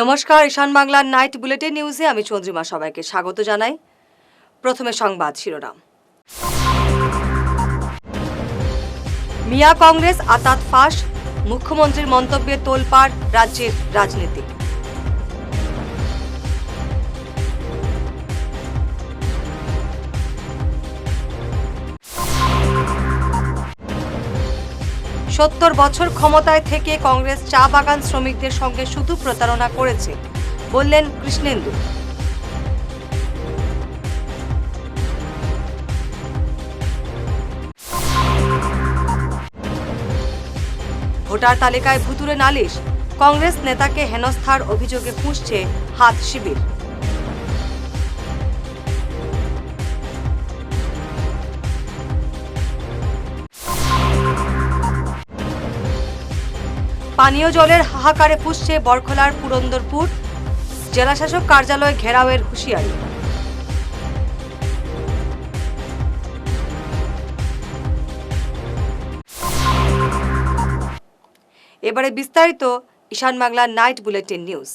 নমস্কার, ঈশান বাংলার night bulletin নিউজে আমি চন্দ্রিমা সবাইকে স্বাগত জানাই। প্রথমে সংবাদ শিরোনাম। মিয়া কংগ্রেস আতাত ফাঁস, মুখ্যমন্ত্রীর মন্তব্যে তোলপাড় রাজ্যের রাজনীতি সত্তর বছর ক্ষমতায় থেকে কংগ্রেস চা বাগান শ্রমিকদের সঙ্গে শুধু প্রতারণা করেছে, বললেন কৃষ্ণেন্দু। ভোটার তালিকায় ভুতুরে নালিশ, কংগ্রেস নেতাকে হেনস্থার অভিযোগে ফুঁসছে হাত শিবির। পানীয় জলের হাহাকারে ফুসছে বরখলার পুরন্দরপুর। জেলাশাসক কার্যালয় ঘেরাওয়ের হুঁশিয়ারি। এবারে বিস্তারিত ঈশান বাংলার নাইট বুলেটিন নিউজ।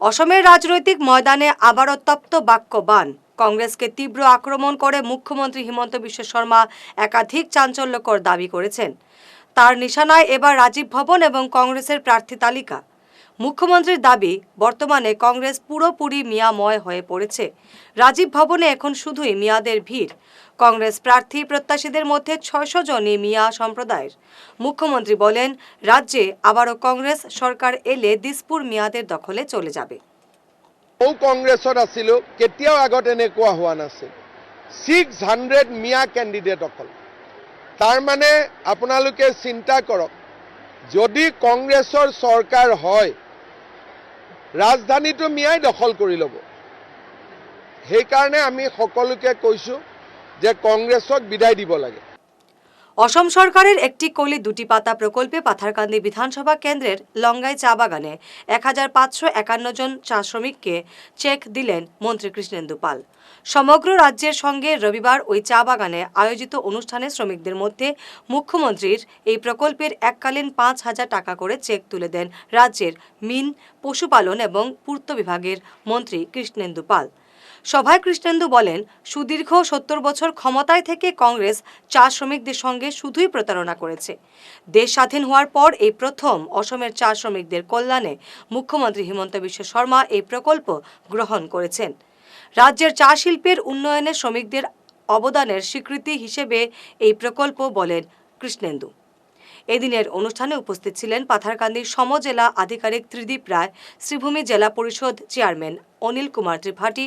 অসমের রাজনৈতিক ময়দানে আবারও তপ্ত বাক্য বান কংগ্রেসকে তীব্র আক্রমণ করে মুখ্যমন্ত্রী হিমন্ত বিশ্ব শর্মা একাধিক চাঞ্চল্যকর দাবি করেছেন। তার নিশানায় এবার রাজীব ভবন এবং কংগ্রেসের প্রার্থী তালিকা। মুখ্যমন্ত্রীর দাবি, বর্তমানে কংগ্রেস পুরোপুরি মিয়াময় হয়ে পড়েছে। রাজীব ভবনে এখন শুধুই মিয়াদের ভিড়। কংগ্রেস প্রার্থী প্রত্যাশীদের মধ্যে ছয়শো জনই মিয়া সম্প্রদায়ের। মুখ্যমন্ত্রী বলেন, রাজ্যে আবারও কংগ্রেস, সরকার এলে দিসপুর মিয়াদের দখলে চলে যাবে। ময়ো কংগ্ৰেছত আছিলোঁ, কেতিয়াও আগত এনেকুৱা হোৱা নাছিল। ছিক্স হাণ্ড্ৰেড মিয়া কেণ্ডিডেট অকল। তাৰমানে আপোনালোকে চিন্তা কৰক যদি কংগ্ৰেছৰ চৰকাৰ হয় ৰাজধানীটো মিয়াই দখল কৰি ল'ব। সেইকাৰণে আমি সকলোকে কৈছোঁ যে কংগ্ৰেছক বিদায় দিব লাগে। অসম সরকারের একটি কলি দুটি পাতা প্রকল্পে পাথারকান্দি বিধানসভা কেন্দ্রের লঙ্গাই চা বাগানে এক হাজার পাঁচশো একান্ন জন চা শ্রমিককে চেক দিলেন মন্ত্রী কৃষ্ণেন্দু পাল। সমগ্র রাজ্যের সঙ্গে রবিবার ওই চা বাগানে আয়োজিত অনুষ্ঠানে শ্রমিকদের মধ্যে মুখ্যমন্ত্রীর এই প্রকল্পের এককালীন পাঁচ হাজার টাকা করে চেক তুলে দেন রাজ্যের মিন, পশুপালন এবং পূর্ত বিভাগের মন্ত্রী কৃষ্ণেন্দু পাল। সভায় কৃষ্ণেন্দু বলেন, সুদীর্ঘ সত্তর বছর ক্ষমতায় থেকে কংগ্রেস চা শ্রমিকদের সঙ্গে শুধুই প্রতারণা করেছে। দেশ স্বাধীন হওয়ার পর এই প্রথম অসমের চা শ্রমিকদের কল্যাণে মুখ্যমন্ত্রী হিমন্ত বিশ্ব শর্মা এই প্রকল্প গ্রহণ করেছেন। রাজ্যের চা শিল্পের উন্নয়নে শ্রমিকদের অবদানের স্বীকৃতি হিসেবে এই প্রকল্প বলেন কৃষ্ণেন্দু। এদিনের অনুষ্ঠানে উপস্থিত ছিলেন পাথারকান্দির সমজেলা আধিকারিক ত্রিদীপ রায়, শ্রীভূমি জেলা পরিষদ চেয়ারম্যান অনিল কুমার ত্রিপাঠী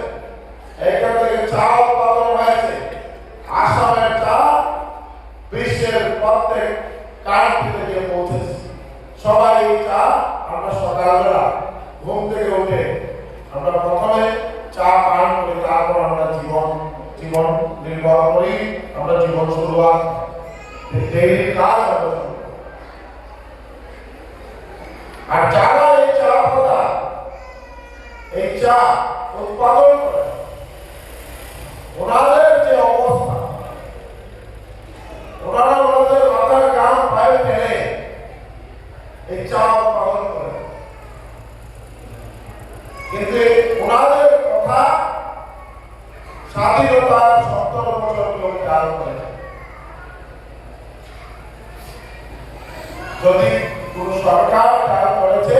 এখান থেকে চা উৎপাদন হয়েছে। আসামের চা বিশ্বের প্রত্যেক কান্ট্রি থেকে পৌঁছেছে। সবাই চা আমরা সকালবেলা ঘুম থেকে উঠে আমরা প্রথমে চা পান করি তারপর আমরা জীবন জীবন নির্বাহ করি, আমরা জীবন শুরুয়াত আর যারা এই চা পাতা এই চা উৎপাদন করে কথা সত্তর বছর করে। যদি কোন সরকার খেয়াল করেছে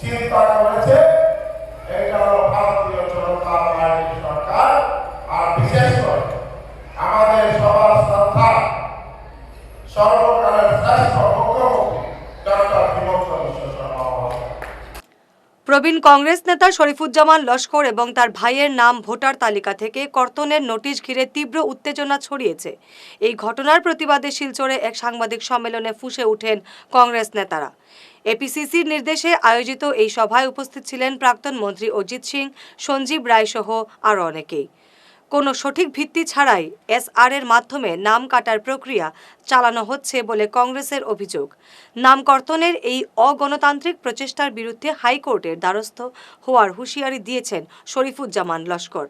চিন্তা করেছে এটা হলো ভারতীয় জনতা পার্টির সরকার আর বিশেষ করে আমাদের সবার শ্রদ্ধা সর্বকালের শ্রেষ্ঠ মুখ্যমন্ত্রী ডক্টর হিমন্ত বিশ্ব শর্মা মহাশয় প্রবীণ কংগ্রেস নেতা শরীফুজ্জামান লস্কর এবং তার ভাইয়ের নাম ভোটার তালিকা থেকে কর্তনের নোটিশ ঘিরে তীব্র উত্তেজনা ছড়িয়েছে। এই ঘটনার প্রতিবাদে শিলচরে এক সাংবাদিক সম্মেলনে ফুঁসে ওঠেন কংগ্রেস নেতারা। এপিসিসির নির্দেশে আয়োজিত এই সভায় উপস্থিত ছিলেন প্রাক্তন মন্ত্রী অজিত সিং, সঞ্জীব রায় সহ আরও অনেকেই। কোনো সঠিক ভিত্তি ছাড়াই এসআর এর মাধ্যমে নাম কাটার প্রক্রিয়া চালানো হচ্ছে বলে কংগ্রেসের অভিযোগ। নামকর্তনের এই অগণতান্ত্রিক প্রচেষ্টার বিরুদ্ধে হাইকোর্টের দ্বারস্থ হওয়ার হুঁশিয়ারি দিয়েছেন শরীফুজ্জামান লস্কর।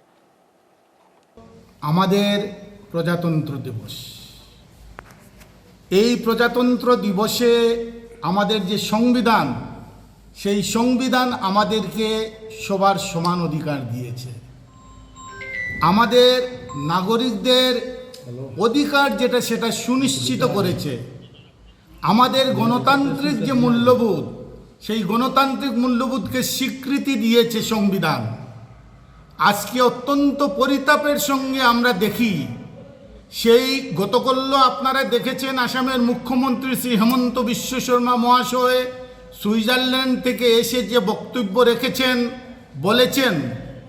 আমাদের প্রজাতন্ত্র দিবস। এই প্রজাতন্ত্র দিবসে আমাদের যে সংবিধান, সেই সংবিধান আমাদেরকে সবার সমান অধিকার দিয়েছে। আমাদের নাগরিকদের অধিকার যেটা সেটা সুনিশ্চিত করেছে। আমাদের গণতান্ত্রিক যে মূল্যবোধ, সেই গণতান্ত্রিক মূল্যবোধকে স্বীকৃতি দিয়েছে সংবিধান। আজকে অত্যন্ত পরিতাপের সঙ্গে আমরা দেখি, সেই গতকল্য আপনারা দেখেছেন আসামের মুখ্যমন্ত্রী শ্রী হেমন্ত বিশ্ব শর্মা মহাশয় সুইজারল্যান্ড থেকে এসে যে বক্তব্য রেখেছেন, বলেছেন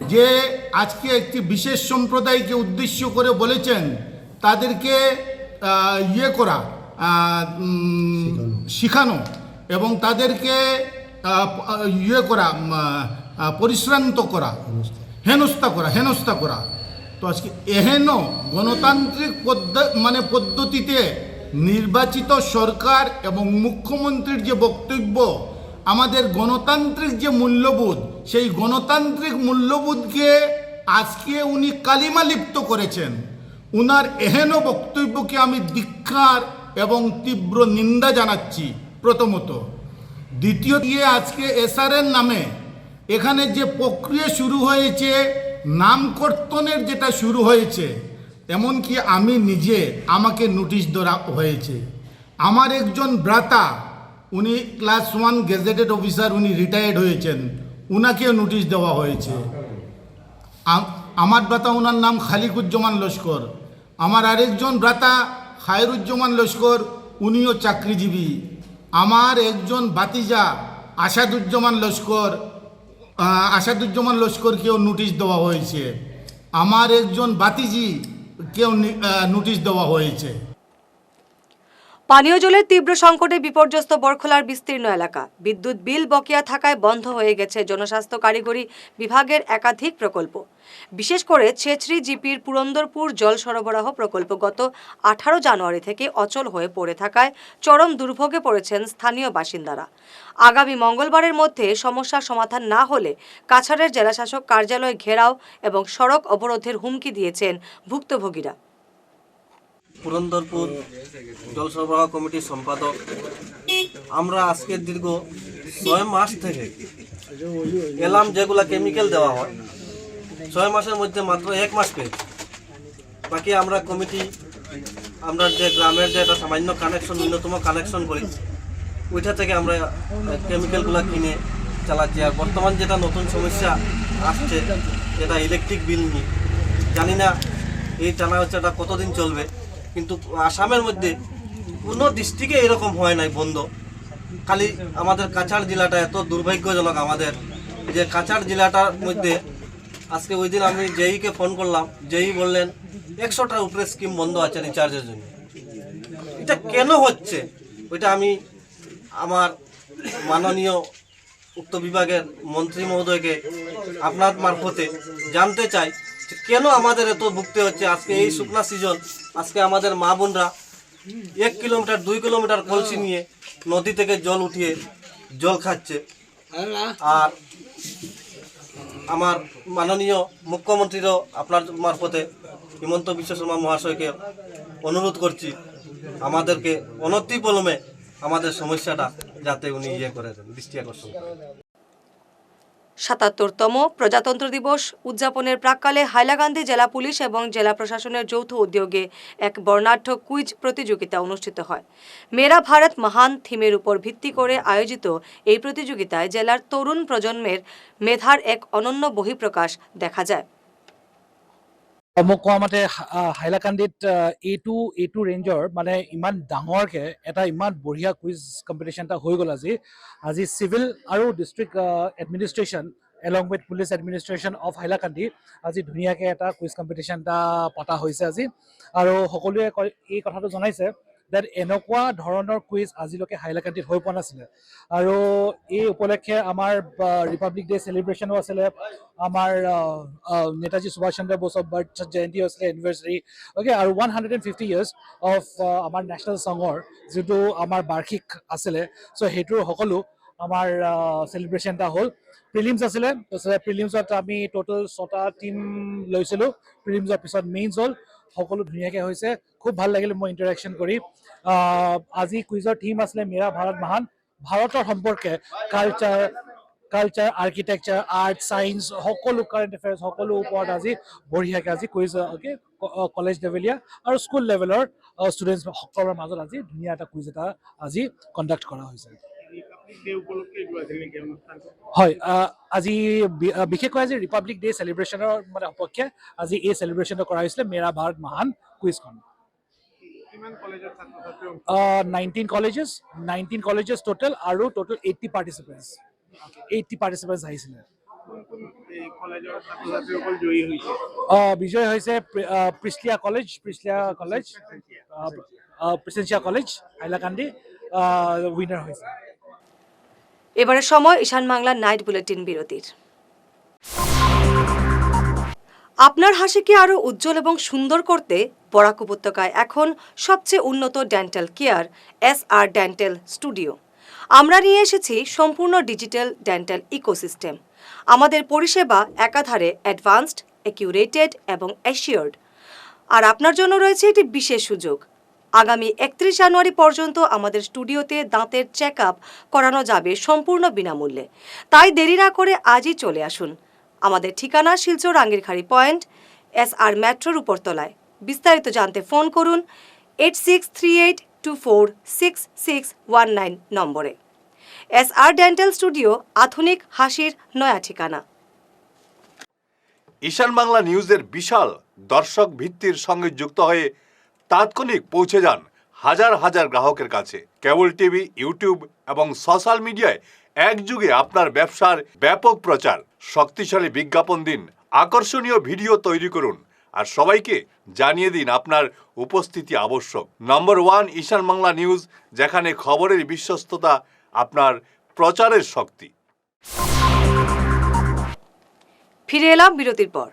যে আজকে একটি বিশেষ সম্প্রদায়কে উদ্দেশ্য করে বলেছেন তাদেরকে ইয়ে করা শিখানো। এবং তাদেরকে ইয়ে করা পরিশ্রান্ত করা হেনস্থা করা হেনস্থা করা। তো আজকে এহেন গণতান্ত্রিক পদ্ধ মানে পদ্ধতিতে নির্বাচিত সরকার এবং মুখ্যমন্ত্রীর যে বক্তব্য আমাদের গণতান্ত্রিক যে মূল্যবোধ সেই গণতান্ত্রিক মূল্যবোধকে আজকে উনি কালিমা লিপ্ত করেছেন। উনার এহেন বক্তব্যকে আমি দীক্ষার এবং তীব্র নিন্দা জানাচ্ছি প্রথমত। দ্বিতীয় দিয়ে আজকে এসআরএর নামে এখানে যে প্রক্রিয়া শুরু হয়েছে, নামকর্তনের যেটা শুরু হয়েছে, এমনকি আমি নিজে আমাকে নোটিশ দেওয়া হয়েছে। আমার একজন ভ্রাতা, উনি ক্লাস ওয়ান গেজেটেড অফিসার, উনি রিটায়ার্ড হয়েছেন। উনাকেও নোটিশ দেওয়া হয়েছে। আমার ব্রাতা ওনার নাম খালিকুজ্জামান লস্কর। আমার আরেকজন ব্রাতা খায়রুজ্জামান লস্কর, উনিও চাকরিজীবী। আমার একজন বাতিজা আসাদুজ্জামান লস্কর আসাদুজ্জামান লস্করকেও নোটিশ দেওয়া হয়েছে। আমার একজন বাতিজি কেউ নোটিশ দেওয়া হয়েছে। পানীয় জলের তীব্র সংকটে বিপর্যস্ত বরখলার বিস্তীর্ণ এলাকা। বিদ্যুৎ বিল বকেয়া থাকায় বন্ধ হয়ে গেছে জনস্বাস্থ্য কারিগরি বিভাগের একাধিক প্রকল্প। বিশেষ করে ছেচরি জিপির পুরন্দরপুর জল সরবরাহ প্রকল্প গত আঠারো জানুয়ারি থেকে অচল হয়ে পড়ে থাকায় চরম দুর্ভোগে পড়েছেন স্থানীয় বাসিন্দারা। আগামী মঙ্গলবারের মধ্যে সমস্যার সমাধান না হলে কাছাড়ের জেলাশাসক কার্যালয় ঘেরাও এবং সড়ক অবরোধের হুমকি দিয়েছেন ভুক্তভোগীরা। পুরন্দরপুর জল সরবরাহ কমিটির সম্পাদক। আমরা আজকে দীর্ঘ ছয় মাস থেকে এলাম যেগুলা কেমিক্যাল দেওয়া হয়। ছয় মাসের মধ্যে মাত্র এক মাস পেয়েছি। বাকি আমরা কমিটি, আমরা যে গ্রামের যে একটা সামান্য কানেকশন ন্যূনতম কানেকশন করি, ওইটা থেকে আমরা কেমিক্যালগুলো কিনে চালাচ্ছি। আর বর্তমান যেটা নতুন সমস্যা আসছে, যেটা ইলেকট্রিক বিল নিয়ে। জানি না এই টানা হচ্ছে এটা কতদিন চলবে। কিন্তু আসামের মধ্যে কোনো ডিস্ট্রিক্টে এরকম হয় নাই বন্ধ। খালি আমাদের কাছাড় জেলাটা এত দুর্ভাগ্যজনক আমাদের যে কাছাড় জেলাটার মধ্যে আজকে ওই দিন আমি জেইকে ফোন করলাম। জেই বললেন, একশোটার উপরে স্কিম বন্ধ আছে রিচার্জের জন্য। এটা কেন হচ্ছে? ওইটা আমি আমার মাননীয় উক্ত বিভাগের মন্ত্রী মহোদয়কে আপনার মারফতে জানতে চাই। কেন আমাদের এত ভুগতে হচ্ছে? আজকে এই শুকনা সিজন আজকে আমাদের মা বোনরা এক কিলোমিটার, দুই কিলোমিটার কলসি নিয়ে নদী থেকে জল উঠিয়ে জল খাচ্ছে। আর আমার মাননীয় মুখ্যমন্ত্রীরও আপনার মারফতে হিমন্ত বিশ্ব শর্মা মহাশয়কে অনুরোধ করছি, আমাদেরকে অনতি পলমে আমাদের সমস্যাটা যাতে উনি ইয়ে করে দেন, দৃষ্টি আকর্ষণ করেন সাতাত্তরতম প্রজাতন্ত্র দিবস উদযাপনের প্রাককালে হাইলাকান্দি জেলা পুলিশ এবং জেলা প্রশাসনের যৌথ উদ্যোগে এক বর্ণাঢ্য কুইজ প্রতিযোগিতা অনুষ্ঠিত হয়। মেরা ভারত মহান থিমের উপর ভিত্তি করে আয়োজিত এই প্রতিযোগিতায় জেলার তরুণ প্রজন্মের মেধার এক অনন্য বহিঃপ্রকাশ দেখা যায়। মোক কোৱা মতে হাইলাকান্দিত এ টু এ টু ৰেঞ্জৰ মানে ইমান ডাঙৰকে এটা ইমান বঢ়িয়া কুইজ কম্পিটিশ্যন এটা হৈ গ'ল আজি। আজি চিভিল আৰু district administration along with police administration of Hailakandi আজি ধুনীয়াকৈ এটা কুইজ কম্পিটিশ্যন এটা পতা হৈছে আজি। আৰু সকলোৱে এই কথাটো জনাইছে। ডেট এনেকুৱা ধৰণৰ কুইজ আজিলৈকে হাইলাকান্দিত হৈ পোৱা নাছিলে। আৰু এই উপলক্ষে আমাৰ ৰিপাব্লিক ডে চেলিব্ৰেশ্যনো আছিলে। আমাৰ নেতাজী সুভাষ চন্দ্ৰ বসৰ বাৰ্থ জয়ন্তী হৈছিলে এনিভাৰ্চাৰী অ'কে আৰু one hundred and fifty years of আমাৰ নেশ্যনেল ছঙৰ যিটো আমাৰ বাৰ্ষিক আছিলে চ' সেইটোৰ সকলো আমাৰ চেলিব্ৰেশ্যন এটা হ'ল। প্ৰিলিমছ আছিলে তাৰপিছতে প্ৰিলিমছত আমি ট'টেল ছটা টীম লৈছিলোঁ। প্ৰিলিমছৰ পিছত মেইনছ হ'ল। সকলো ধুনীয়াকৈ হৈছে। খুব ভাল লাগিলে মই ইণ্টাৰেকশ্যন কৰি। আজি কুইজৰ থিম আছিলে মেৰা ভাৰত মহান। ভাৰতৰ সম্পৰ্কে culture culture architecture art science সকলো কাৰেণ্ট এফেয়াৰ্ছ সকলো ওপৰত আজি বঢ়িয়াকৈ আজি কুইজ কলেজ লেভেলীয়া আৰু স্কুল লেভেলৰ ষ্টুডেণ্টছ সকলৰ মাজত আজি ধুনীয়া এটা কুইজ এটা আজি কণ্ডাক্ট কৰা হৈছে। হয় আজি বিশেষকৈ আজি ৰিপাব্লিক ডে চেলিব্ৰেশ্যনৰ মানে সপক্ষে আজি এই চেলিব্ৰেশ্যনটো কৰা হৈছিলে মেৰা ভাৰত মহান কুইজখন nineteen colleges nineteen colleges total আৰু total eighty participants eighty participants আহিছিলে। আহ, বিজয় হৈছে প্ৰি- আহ, প্ৰিছলিয়া কলেজ প্ৰিছলিয়া কলেজ প্ৰেচিডেঞ্চিয়া কলেজ। হাইলাকান্দি উইনাৰ হৈছে। এবারে সময় ঈশান বাংলা নাইট বুলেটিন বিরতির। আপনার হাসিকে আরও উজ্জ্বল এবং সুন্দর করতে বরাক উপত্যকায় এখন সবচেয়ে উন্নত dental care, S R dental studio. আমরা নিয়ে এসেছি সম্পূর্ণ ডিজিটাল ডেন্টাল ইকোসিস্টেম। আমাদের পরিষেবা একাধারে অ্যাডভান্সড, অ্যাকিউরেটেড এবং অ্যাসিওর্ড। আর আপনার জন্য রয়েছে একটি বিশেষ সুযোগ আগামী একত্রিশ জানুয়ারি পর্যন্ত আমাদের স্টুডিওতে দাঁতের চেক করানো যাবে সম্পূর্ণ বিনামূল্যে। তাই দেরি না করে আজই চলে আসুন। আমাদের ঠিকানা Silchar Angirkhari point S R মেট্রোর উপরতলায়। বিস্তারিত জানতে ফোন করুন eight six three eight two four six six one nine নম্বরে। এস আর ডেন্টাল স্টুডিও, আধুনিক হাসির নয়া ঠিকানা। ঈশান বাংলা নিউজের বিশাল দর্শক ভিত্তির সঙ্গে যুক্ত হয়ে তাৎক্ষণিক পৌঁছে যান হাজার হাজার গ্রাহকের কাছে। কেবল টিভি, ইউটিউব এবং সোশ্যাল মিডিয়ায় একযুগে আপনার ব্যবসার ব্যাপক প্রচার। শক্তিশালী বিজ্ঞাপন দিন, আকর্ষণীয় ভিডিও তৈরি করুন আর সবাইকে জানিয়ে দিন আপনার উপস্থিতি আবশ্যক। Number one Ishan Bangla news, যেখানে খবরের বিশ্বস্ততা আপনার প্রচারের শক্তি। ফিরে এলাম বিরতির পর।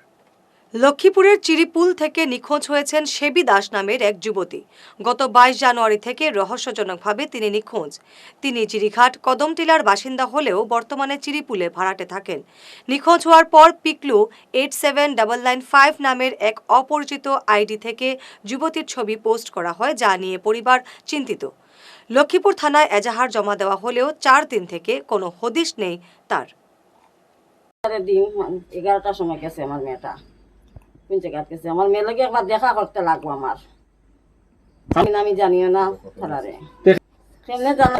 লক্ষ্মীপুরের চিরিপুল থেকে নিখোঁজ হয়েছেন সেবি দাস নামের এক যুবতী। গত বাইশ জানুয়ারি থেকে রহস্যজনকভাবে তিনি নিখোঁজ। তিনি চিরিঘাট কদমটিলার বাসিন্দা হলেও বর্তমানে চিরিপুলে ভাড়াটে থাকেন। নিখোঁজ হওয়ার পর Piklu eight seven double nine five নামের এক অপরিচিত আইডি থেকে যুবতীর ছবি পোস্ট করা হয়, যা নিয়ে পরিবার চিন্তিত। লক্ষ্মীপুর থানায় এজাহার জমা দেওয়া হলেও চার দিন থেকে কোনো হদিশ নেই তার। এগারোটার সময় গেছে আমার মেয়েটা। কোন জায়গায় গেছে আমার মেয়ে লোকে একবার দেখা করতে লাগবো আমার। আমি জানিও না খেলারে। কেমনে জানা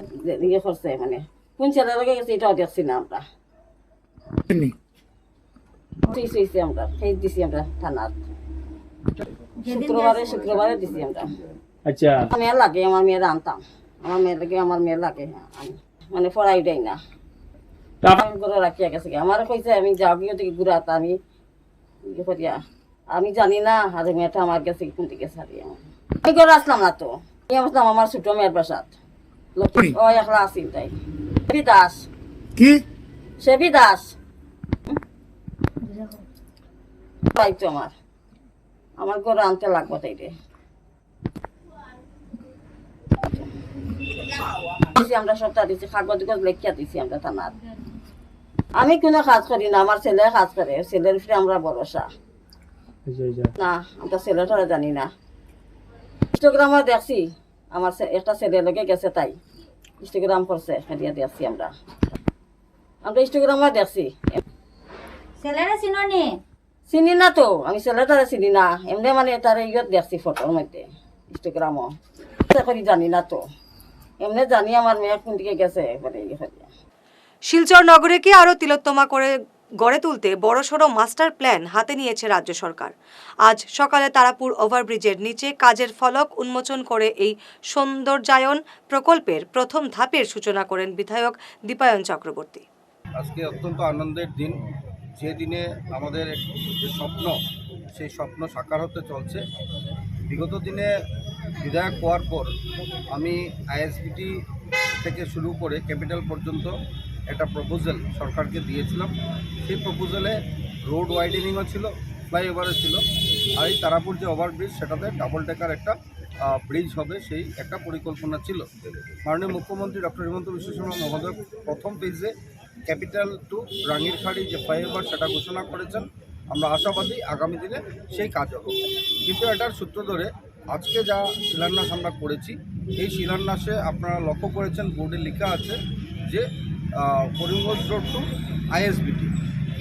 ইয়ে করছে মানে কোন ছেলে লোকে গেছে এটাও দেখছি না আমরা। ঠিক আমরা সেই দিছি আমরা থানার শুক্রবারে শুক্রবারে দিছি আমরা। আচ্ছা। মেয়ে লাগে আমার মেয়ের আনতাম। আমার মেয়ে লাগে আমার মেয়ে লাগে আমি মানে পড়াই দেয় না। আমি করে রাখিয়া গেছে। আমার কইছে আমি যাও গিয়ে থেকে ঘুরাতা আমি ইয়ে করিয়া আমি জানি না আর মেয়েটা আমার গেছে কোন দিকে সারিয়া আমি করে আসলাম না তো। আমি আসলাম আমার ছোট মেয়ের বাসাত ও একলা আসিল তাই। সেবি দাস। কি? সেবি দাস। তাই তো আমার। আমার ঘরে আনতে লাগবো তাই রে। আমরা সপ্তাহ দিছি কাগজ গজ লেখিয়া দিছি আমরা থানার। আমি কোনো কাজ করি না আমার ছেলে কাজ করে ছেলের উপরে আমরা ভরসা। না আমরা ছেলেটারা জানি না। ইনস্টাগ্রামে দেখছি আমার ছে- একটা ছেলে লোকে গেছে তাই। ইনস্টাগ্রাম করছে দেখছি আমরা। আমরা ইনস্টাগ্রামে দেখছি। ছেলেরা চিননি চিনি না তো আমি ছেলেটারে চিনি না। এমনি মানে তার ইয়ত দেখছি ফটোর মধ্যে ইনস্টাগ্রামও করি জানি না তো। এমনি জানি আমার মেয়ে কোন দিকে গেছে মানে ইয়ে শিলচর নগরীকে আরও তিলোত্তমা করে গড়ে তুলতে বড়সড় মাস্টার প্ল্যান হাতে নিয়েছে রাজ্য সরকার। আজ সকালে তারাপুর ওভারব্রিজের নিচে কাজের ফলক উন্মোচন করে এই সৌন্দর্যায়ন প্রকল্পের প্রথম ধাপের সূচনা করেন বিধায়ক দীপায়ন চক্রবর্তী। আজকে অত্যন্ত আনন্দের দিন। যে দিনে আমাদের যে স্বপ্ন, সেই স্বপ্ন সাকার হতে চলছে। বিগত দিনে বিধায়ক হওয়ার পর আমি আইএসবিটি থেকে শুরু করে ক্যাপিটাল পর্যন্ত একটা প্রপোজাল সরকারকে দিয়েছিলাম। সেই প্রপোজালে রোড ওয়াইডেনিংও ছিল ফ্লাইওভারও ছিল। আর এই তারাপুর যে ওভারব্রিজ সেটাতে ডাবল ডেকার একটা ব্রিজ হবে, সেই একটা পরিকল্পনা ছিল। মাননীয় মুখ্যমন্ত্রী ডক্টর হিমন্ত বিশ্ব শর্মা মহোদয় প্রথম ফেজে ক্যাপিটাল টু রাঙ্গিরখাড়ি যে ফ্লাইওভার সেটা ঘোষণা করেছেন। আমরা আশাবাদী আগামী দিনে সেই কাজ হবে। কিন্তু এটার সূত্র ধরে আজকে যা শিলান্যাস আমরা করেছি, এই শিলান্যাসে আপনারা লক্ষ্য করেছেন বোর্ডে লেখা আছে যে করিমগঞ্জ রোড টু আইএসবিটি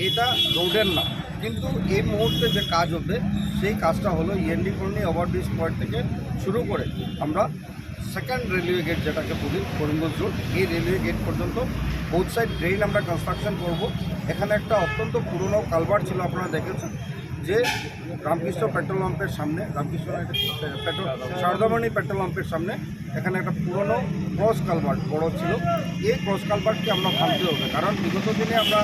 এটা রোডের না। কিন্তু এই মুহূর্তে যে কাজ হবে সেই কাজটা হলো ইএনডি কর্নি ওভারব্রিজ পয়েন্ট থেকে শুরু করে আমরা সেকেন্ড রেলওয়ে গেট যেটাকে বলি, করিমগঞ্জ রোড এই রেলওয়ে গেট পর্যন্ত বোথ সাইড ড্রেন আমরা কনস্ট্রাকশন করব। এখানে একটা অত্যন্ত পুরনো কালভার ছিল, আপনারা দেখেছেন। যে রামকৃষ্ণ পেট্রোল পাম্পের সামনে, রামকৃষ্ণ পেট্রোল, সারদামণি পেট্রোল পাম্পের সামনে এখানে একটা পুরনো ক্রস কালভার্ট বড় ছিল। এই ক্রস কালভার্টকে আমরা ভাঙতে হবে, কারণ বিগত দিনে আমরা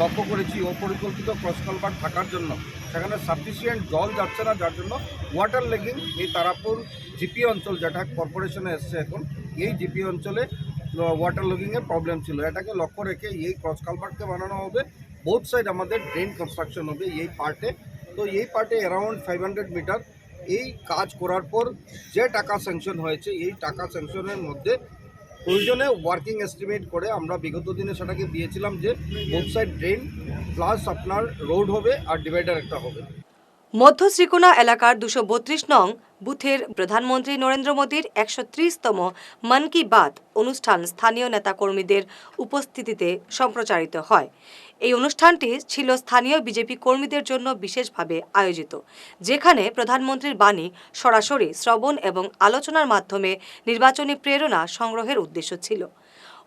লক্ষ্য করেছি অপরিকল্পিত ক্রস কালভার্ট থাকার জন্য। সেখানে সাফিসিয়েন্ট জল যাচ্ছে না, যার জন্য ওয়াটার লেগিং এই তারাপুর জিপি অঞ্চল যেটা কর্পোরেশনে এসছে এখন, এই জিপি অঞ্চলে ওয়াটার লগিংয়ের প্রবলেম ছিল। এটাকে লক্ষ্য রেখে এই ক্রস কালভার্টকে বানানো হবে। বোথ সাইড আমাদের ড্রেন কনস্ট্রাকশন হবে, এই পার্টে তো এই পার্টে অ্যারাউন্ড ফাইভ হান্ড্রেড মিটার এই কাজ করার পর যে টাকা স্যাংশন হয়েছে, এই টাকা স্যাংশনের মধ্যে প্রয়োজনে ওয়ার্কিং এস্টিমেট করে আমরা বিগত দিনে সেটাকে দিয়েছিলাম যে সাইড ড্রেন প্লাস আপনার রোড হবে আর ডিভাইডার একটা হবে। মধ্য শ্রীকোনা এলাকার দুশো বত্রিশ নং বুথের প্রধানমন্ত্রী নরেন্দ্র মোদীর একশো ত্রিশতম মন কি বাত অনুষ্ঠান স্থানীয় নেতাকর্মীদের উপস্থিতিতে সম্প্রচারিত হয়। এই অনুষ্ঠানটি ছিল স্থানীয় বিজেপি কর্মীদের জন্য বিশেষভাবে আয়োজিত, যেখানে প্রধানমন্ত্রীর বাণী সরাসরি শ্রবণ এবং আলোচনার মাধ্যমে নির্বাচনী প্রেরণা সংগ্রহের উদ্দেশ্য ছিল।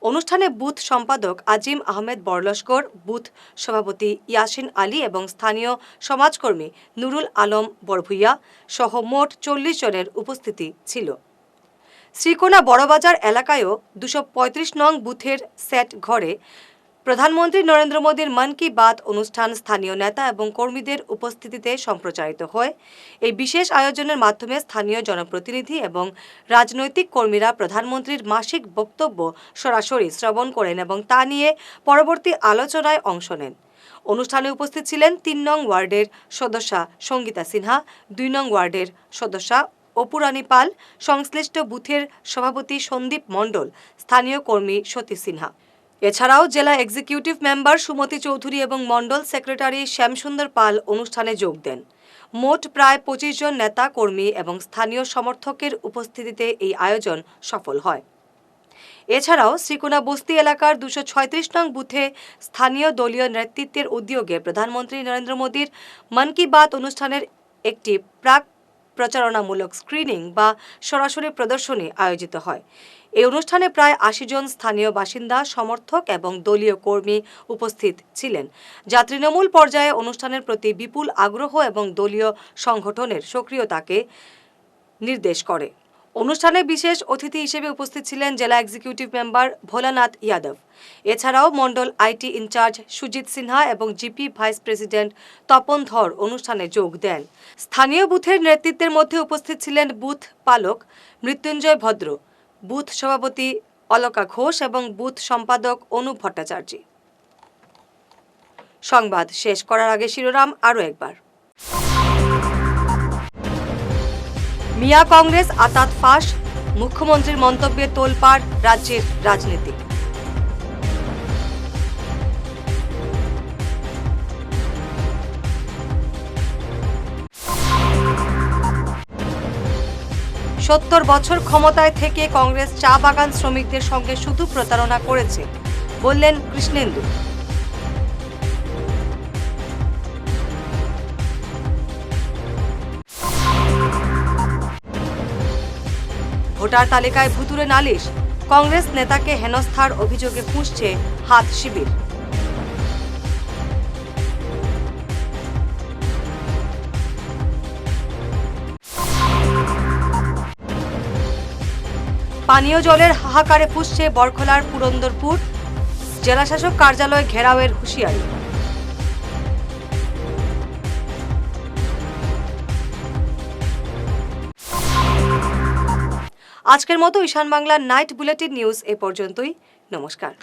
অনুষ্ঠানে বুথ সম্পাদক আজিম আহমেদ বরলস্কর, বুথ সভাপতি ইয়াসিন আলী এবং স্থানীয় সমাজকর্মী নুরুল আলম বরভুইয়া সহ মোট চল্লিশ জনের উপস্থিতি ছিল। শ্রীকোনা বড়বাজার এলাকায়ও দুশো নং বুথের সেট ঘরে প্রধানমন্ত্রী নরেন্দ্র মোদীর মন কি বাত অনুষ্ঠান স্থানীয় নেতা এবং কর্মীদের উপস্থিতিতে সম্প্রচারিত হয়। এই বিশেষ আয়োজনের মাধ্যমে স্থানীয় জনপ্রতিনিধি এবং রাজনৈতিক কর্মীরা প্রধানমন্ত্রীর মাসিক বক্তব্য সরাসরি শ্রবণ করেন এবং তা নিয়ে পরবর্তী আলোচনায় অংশ নেন। অনুষ্ঠানে উপস্থিত ছিলেন তিন নং ওয়ার্ডের সদস্যা সঙ্গীতা সিনহা, দুই নং ওয়ার্ডের সদস্যা অপুরানী পাল, সংশ্লিষ্ট বুথের সভাপতি সন্দীপ মণ্ডল, স্থানীয় কর্মী সতী সিনহা। এছাড়াও জেলা এক্সিকিউটিভ মেম্বার সুমতি চৌধুরী এবং মণ্ডল সেক্রেটারি শ্যামসুন্দর পাল অনুষ্ঠানে যোগ দেন। মোট প্রায় পঁচিশ জন নেতা, কর্মী এবং স্থানীয় সমর্থকের উপস্থিতিতে এই আয়োজন সফল হয়। এছাড়াও শ্রীকোনা বস্তি এলাকার দুশো ছয়ত্রিশ নং বুথে স্থানীয় দলীয় নেতৃত্বের উদ্যোগে প্রধানমন্ত্রী নরেন্দ্র মোদীর মন কি বাত অনুষ্ঠানের একটি প্রাক প্রচারণামূলক স্ক্রিনিং বা সরাসরি প্রদর্শনী আয়োজিত হয়। এই অনুষ্ঠানে প্রায় আশি জন স্থানীয় বাসিন্দা, সমর্থক এবং দলীয় কর্মী উপস্থিত ছিলেন। যা তৃণমূল পর্যায়ে অনুষ্ঠানের প্রতি বিপুল আগ্রহ এবং দলীয় সংগঠনের সক্রিয়তাকে নির্দেশ করে। অনুষ্ঠানে বিশেষ অতিথি হিসেবে উপস্থিত ছিলেন জেলা এক্সিকিউটিভ মেম্বার ভোলানাথ ইয়াদব। এছাড়াও মণ্ডল আইটি ইনচার্জ সুজিত সিনহা এবং জিপি ভাইস প্রেসিডেন্ট তপন ধর অনুষ্ঠানে যোগ দেন। স্থানীয় বুথের নেতৃত্বের মধ্যে উপস্থিত ছিলেন বুথ পালক মৃত্যুঞ্জয় ভদ্র। বুথ সভাপতি অলকা ঘোষ এবং বুথ সম্পাদক অনুপ ভট্টাচার্য। সংবাদ শেষ করার আগে শিরোনাম আরও একবার। মিয়া কংগ্রেস আতাত ফাঁস, মুখ্যমন্ত্রীর মন্তব্যে তোলপাড় রাজ্যের রাজনীতি। সত্তর বছর ক্ষমতায় থেকে কংগ্রেস চা বাগান শ্রমিকদের সঙ্গে শুধু প্রতারণা করেছে, বললেন কৃষ্ণেন্দু। ভোটার তালিকায় ভুতুরে নালিশ, কংগ্রেস নেতাকে হেনস্থার অভিযোগে ফুঁসছে হাত শিবির। পানীয় জলের হাহাকারে ফুসছে বরখলার পুরন্দরপুর। জেলাশাসক কার্যালয় ঘেরাওয়ের হুঁশিয়ারি। আজকের মতো ঈশান বাংলার নাইট বুলেটিন নিউজ এ পর্যন্তই। নমস্কার।